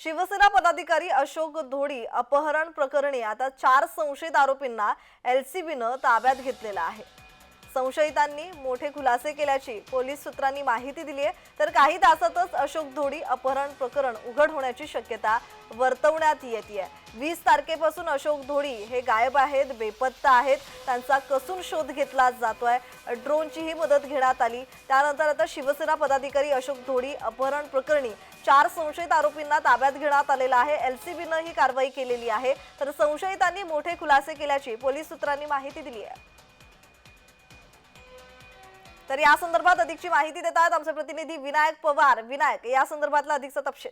शिवसेना पदाधिकारी अशोक धोडी अपहरण प्रकरणी आता चार संशयित आरोपींना एलसीबीनं ताब्यात घेतलेलं आहे. संशयितांनी मोठे खुलासे केल्याची पोलीस सूत्रांनी माहिती दिली आहे. तर काही तासातच अशोक धोडी अपहरण प्रकरण उघड होण्याची शक्यता वर्तवण्यात येते वीस तारखेपासून अशोक धोडी हे गायब आहेत बेपत्ता आहेत. त्यांचा कसून शोध घेतला जातोय. ड्रोनचीही मदत घेण्यात आली. त्यानंतर आता शिवसेना पदाधिकारी अशोक धोडी अपहरण प्रकरणी चार संशयित आरोपींना ताब्यात घेण्यात आलेलं आहे. एल सी बीनं ही कारवाई केलेली आहे. तर संशयितांनी मोठे खुलासे केल्याची पोलीस सूत्रांनी माहिती दिली आहे. तर या संदर्भात अधिकची माहिती देतात आमचे प्रतिनिधी विनायक पवार. विनायक या संदर्भातला अधिकचा तपशील.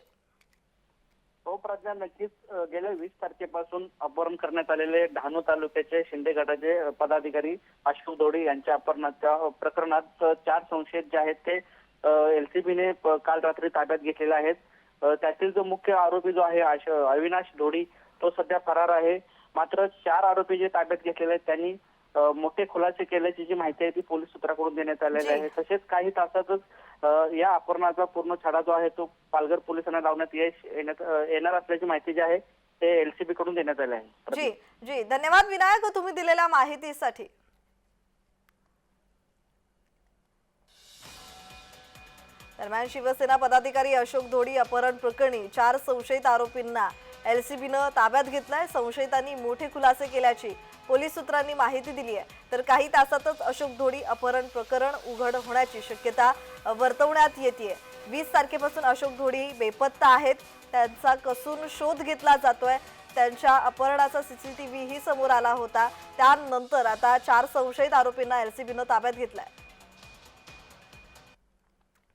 हो प्रज्ञा नक्कीच गेल्या वीस तारखेपासून अपहरण करण्यात आलेले डहाणू तालुक्याचे शिंदे गटाचे पदाधिकारी अशोक दोडी यांच्या अपहरणाच्या प्रकरणात चार संशयित जे आहेत ते एलसीबीने काल रात्री ताब्यात घेतलेले आहेत. त्यातील जो मुख्य आरोपी जो आहे अविनाश धोडी तो सध्या फरार आहे. मात्र चार आरोपी जे ताब्यात घेतलेले आहेत त्यांनी मोठे खुलासे केल्याची जी माहिती आहे ती पोलीस सूत्राकडून देण्यात आलेली. आहे. तसेच काही तासातच या अपहरणाचा पूर्ण छडा जो आहे तो पालघर पोलिसांना लावण्यात यश येणार असल्याची माहिती जी आहे ते एलसीबी कडून देण्यात आली आहे. जी जी. धन्यवाद विनायक तुम्ही दिलेल्या माहितीसाठी. दरम्यान शिवसेना पदाधिकारी अशोक धोडी अपहरण प्रकरणी चार संशयित आरोपींना एलसीबीनं ताब्यात घेतलाय संशयितांनी मोठे खुलासे केल्याची पोलीस सूत्रांनी माहिती दिली आहे. तर काही तासातच अशोक धोडी अपहरण प्रकरण उघड होण्याची शक्यता वर्तवण्यात येते वीस तारखेपासून अशोक धोडी बेपत्ता आहेत. त्यांचा कसून शोध घेतला जातोय. त्यांच्या अपहरणाचा सीसीटीव्ही ही समोर आला होता. त्यानंतर आता चार संशयित आरोपींना एलसीबीनं ताब्यात घेतलाय.